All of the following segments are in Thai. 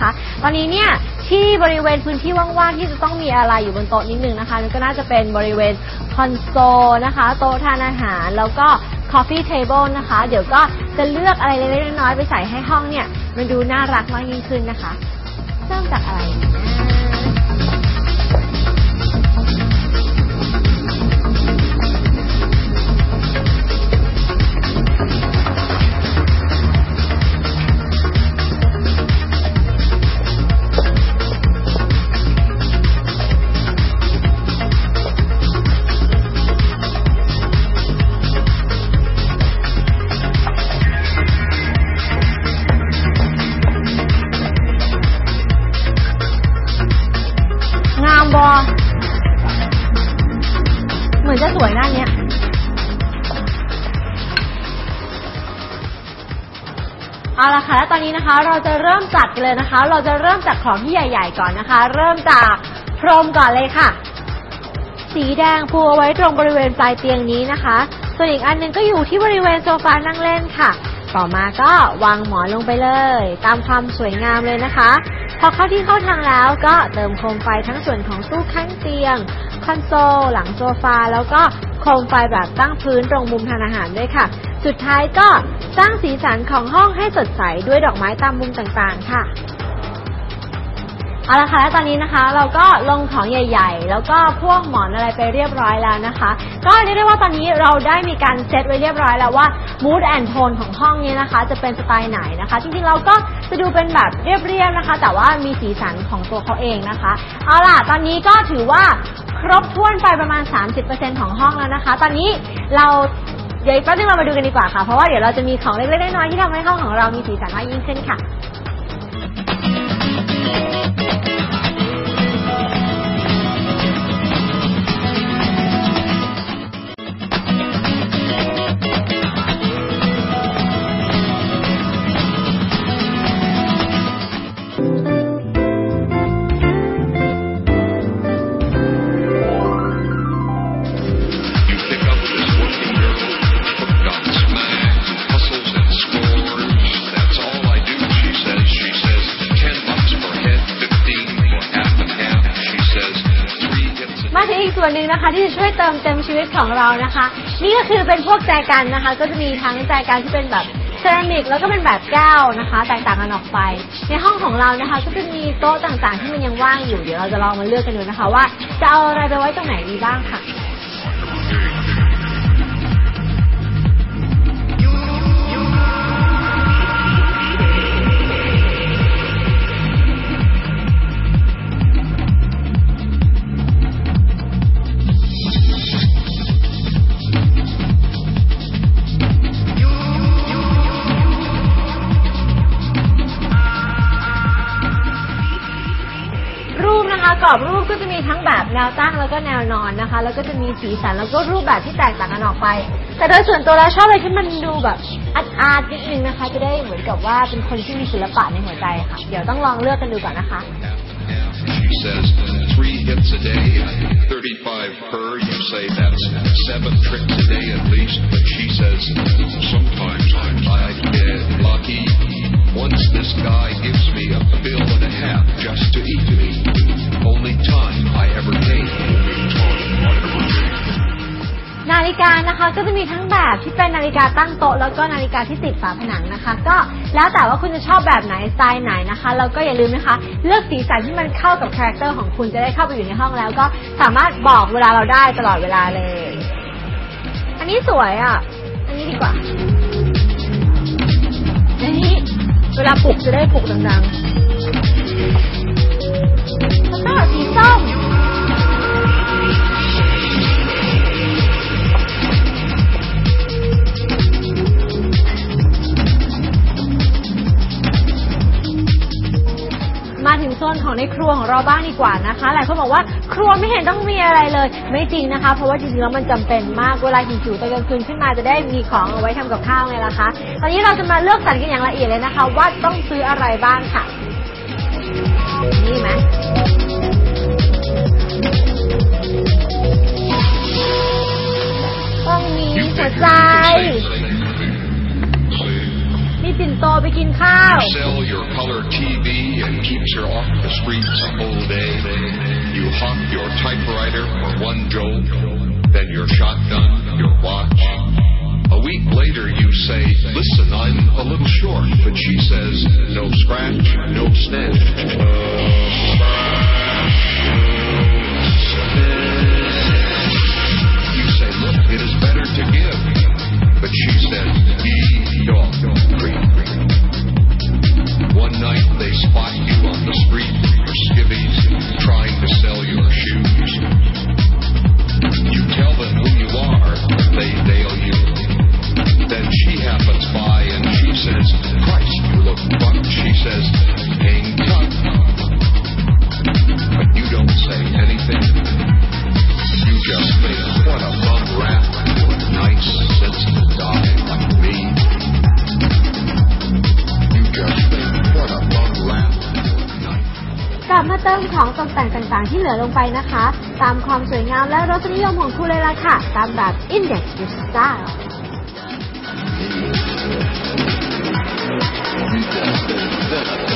นะคะ ตอนนี้เนี่ยที่บริเวณพื้นที่ว่างๆที่จะต้องมีอะไรอยู่บนโต๊ะนิดนึงนะคะนั่นก็น่าจะเป็นบริเวณคอนโซลนะคะ โต๊ะทานอาหาร แล้วก็ coffee table นะคะ เดี๋ยวก็จะเลือกอะไรเล็กๆน้อยๆไปใส่ให้ห้องเนี่ย มันดูน่ารักมากยิ่งขึ้นนะคะ เริ่มจากอะไรนะ มือนจะสวยหน้าเนี้ยเอาละค่ะ แล้วตอนนี้นะคะ เราจะเริ่มจัดกันเลยนะคะ เราจะเริ่มจากของที่ใหญ่ ๆ ก่อนนะคะ เริ่มจากพรมก่อนเลยค่ะ สีแดงปูเอาไว้ตรงบริเวณปลายเตียงนี้นะคะ ส่วนอีกอันหนึงก็อยู่ที่บริเวณโซฟานั่งเล่นค่ะ ต่อมาก็วางหมอนลงไปเลย ตามความสวยงามเลยนะคะ พอเข้าที่เข้าทางแล้วก็เติมโคมไฟทั้งส่วนของตู้ข้างเตียง คอนโซล หลังโซฟา แล้วก็โคมไฟแบบตั้งพื้นตรงมุมทานอาหารด้วยค่ะ สุดท้ายก็สร้างสีสันของห้องให้สดใสด้วยดอกไม้ตามมุมต่างๆ ค่ะ เอาละค่ะและตอนนี้นะคะเราก็ลงของใหญ่ ๆ แล้วก็พวกหมอนอะไรไปเรียบร้อยแล้วนะคะ ก็เรียกได้ว่าตอนนี้เราได้มีการเซตไว้เรียบร้อยแล้วว่า mood and tone ของห้องนี้นะคะ จะเป็นสไตล์ไหนนะคะ จริงๆเราก็จะดูเป็นแบบเรียบๆนะคะ แต่ว่ามีสีสันของตัวเขาเองนะคะ เอาล่ะตอนนี้ก็ถือว่าครบถ้วนไปประมาณ 30%ของห้องแล้วนะคะ ตอนนี้เราเดี๋ยวแป๊บนึงเรามาดูกันดีกว่าค่ะ เพราะว่าเดี๋ยวเราจะมีของเล็กๆน้อยๆที่ทำให้ห้องของเรามีสีสันมากยิ่งขึ้นค่ะ อีกส่วนหนึ่งนะคะ ที่จะช่วยเติมเต็มชีวิตของเรานะคะ นี่ก็คือเป็นพวกแจกันนะคะ ก็จะมีทั้งแจกันที่เป็นแบบเซรามิกแล้วก็เป็นแบบแก้วนะคะ แตกต่างกันออกไป ในห้องของเรานะคะ ก็จะมีโต๊ะต่างๆ ที่มันยังว่างอยู่เดี๋ยวเราจะลองมาเลือกกันดูนะคะ ว่าจะเอาอะไรไปไว้ตรงไหนดีบ้างค่ะ จะมีทั้งแบบแนวตั้งแล้วก็แนวนอนนะคะ แล้วก็จะมีสีสันแล้วก็รูปแบบที่แตกต่างกันออกไป แต่โดยส่วนตัวเราชอบอะไรที่มันดูแบบอาร์ตอาร์ตนิดนึงนะคะ จะได้เหมือนกับว่าเป็นคนที่มีศิลปะในหัวใจค่ะ เดี๋ยวต้องลองเลือกกันดูก่อนนะคะ She says three hits a day, 35 per. You say that's seven trips a day at least. But she says sometimes I ฬิกานะคะ ก็จะมีทั้งแบบที่เป็นนาฬิกาตั้งโต๊ะแล้วก็นาฬิกาที่ติดฝาผนังนะคะ ก็แล้วแต่ว่าคุณจะชอบแบบไหนสไตล์ไหนนะคะแล้วก็อย่าลืมนะคะ เลือกสีสันที่มันเข้ากับคาแรคเตอร์ของคุณจะได้เข้าไปอยู่ในห้องแล้ว ก็สามารถบอกเวลาเราได้ตลอดเวลาเลย อันนี้สวยอะ อันนี้ดีกว่าอันนี้เวลาปลุกจะได้ปลุกดังๆ กว่านะคะ หลายคนบอกว่าครัวไม่เห็นต้องมีอะไรเลย ไม่จริงนะคะ เพราะว่าจริงๆแล้วมันจำเป็นมาก เวลาหิวๆตอนกลางคืนขึ้นมาจะได้มีของเอาไว้ทำกับข้าวไงล่ะคะ ตอนนี้เราจะมาเลือกสรรกันอย่างละเอียดเลยนะคะ ว่าต้องซื้ออะไรบ้างค่ะ นี่ไหม กินข้าว Sell your color TV and keep streets a whole day. You hawk your typewriter for one jolt, then your shotgun, your watch. A week later you say, listen, I'm a little short, but she says, no scratch, no stench. เติมของตกแต่งต่างๆ ที่เหลือลงไปนะคะ ตามความสวยงามและรสนิยมของคุณเลยล่ะค่ะ ตามแบบ Index Your Style You just think, what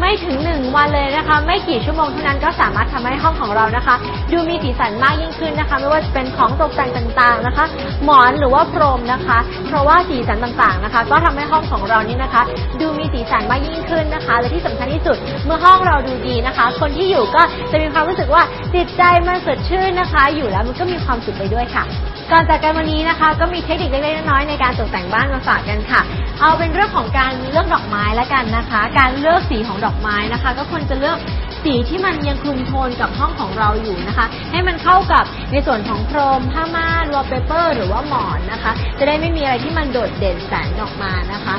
ไม่ถึงหนึ่งวันเลยนะคะ ไม่กี่ชั่วโมงเท่านั้นก็สามารถทำให้ห้องของเรานะคะ ดูมีสีสันมากยิ่งขึ้นนะคะ ไม่ว่าจะเป็นของตกแต่งต่างๆนะคะ หมอนหรือว่าพรมนะคะ เพราะว่าสีสันต่างๆนะคะ ก็ทำให้ห้องของเรานี่นะคะ ดูมีสีสันมากยิ่งขึ้นนะคะ และที่สำคัญที่สุดเมื่อห้องเราดูดีนะคะ คนที่อยู่ก็จะมีความรู้สึกว่าจิตใจมันสดชื่นนะคะ อยู่แล้วมันก็มีความสุขไปด้วยค่ะ ก่อนจากกันวันนี้นะคะ ก็มีเทคนิคเล็กๆน้อยๆในการตกแต่งบ้านมาฝากกันค่ะ เอาเป็นเรื่องของการเลือกดอกไม้แล้วกันนะคะ การเลือกสีของดอกไม้นะคะ ก็ควรจะเลือกสีที่มันยังคลุมโทนกับห้องของเราอยู่นะคะ ให้มันเข้ากับในส่วนของพรมผ้าม่านวอลเปเปอร์ หรือว่าหมอนนะคะ จะได้ไม่มีอะไรที่มันโดดเด่นแสงออกมานะคะ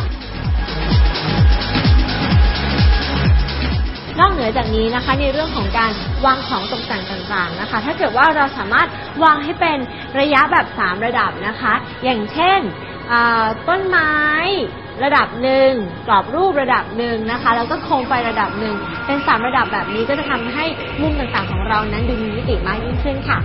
นอกเหนือจากนี้นะคะในเรื่องของการวางของตกแต่งต่างๆนะคะ ถ้าเกิดว่าเราสามารถวางให้เป็นระยะแบบ 3 ระดับนะคะ อย่างเช่นต้นไม้ระดับหนึ่งกรอบรูประดับหนึ่งนะคะแล้วก็โคมไฟระดับหนึ่งเป็นสามระดับแบบนี้ก็จะทำให้มุมต่างๆของเรานั้นดูมีมิติมากยิ่งขึ้นค่ะ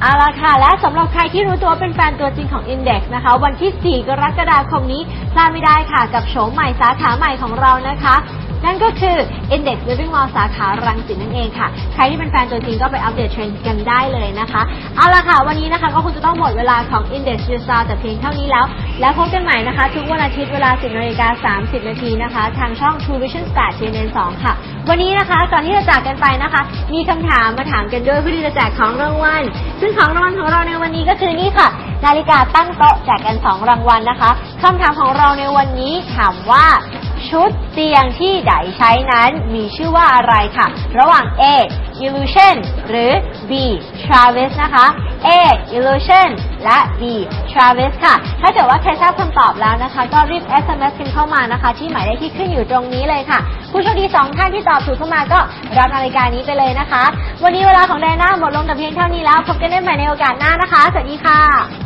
เอาละค่ะ และสำหรับใครที่รู้ตัวเป็นแฟนตัวจริงของ Index นะคะ วันที่ 4 กรกฎาคมนี้พลาดไม่ได้ค่ะ กับโฉมใหม่สาขาใหม่ของเรานะคะ นั่นก็คือ Index Living Mall สาขารังสิตนั่นเองค่ะ ใครที่เป็นแฟนตัวจริงก็ไปอัปเดตเทรนด์กันได้เลยนะคะ เอาละค่ะ วันนี้นะคะก็คงจะต้องหมดเวลาของ Index u s a r แต่เพียงเท่านี้แล้ว แล้วพบกันใหม่นะคะ ทุกวันอาทิตย์เวลา 10นาฬิกา30 นาทีนะคะ ทางช่อง True Vision 8 CNN 2ค่ะ วันนี้นะคะก่อนที่จะจากกันไปนะคะ มีคำถามมาถามกันด้วยเพื่อที่จะแจกของรางวัล ซึ่งของรางวัลของเราในวันนี้ก็คือนี่ค่ะ นาฬิกาตั้งโต๊ะแจกกัน 2 รางวัลนะคะคำถามของเราในวันนี้ถามว่า ชุดเตียงที่ไดใช้นั้นมีชื่อว่าอะไรค่ะ ระหว่าง A illusion หรือ B Travis นะคะ A illusion และ B Travis ค่ะ ถ้าเกิดว่าใครทราบคำตอบแล้วนะคะ ก็รีบ SMS กันเข้ามานะคะ ที่หมายเลขที่ขึ้นอยู่ตรงนี้เลยค่ะ ผู้โชคดีสองท่านที่ตอบถูกเข้ามาก็รับนาฬิกานี้ไปเลยนะคะ วันนี้เวลาของไดน่าหมดลงแต่เพียงเท่านี้แล้วพบกันได้ใหม่ในโอกาสหน้านะคะ สวัสดีค่ะ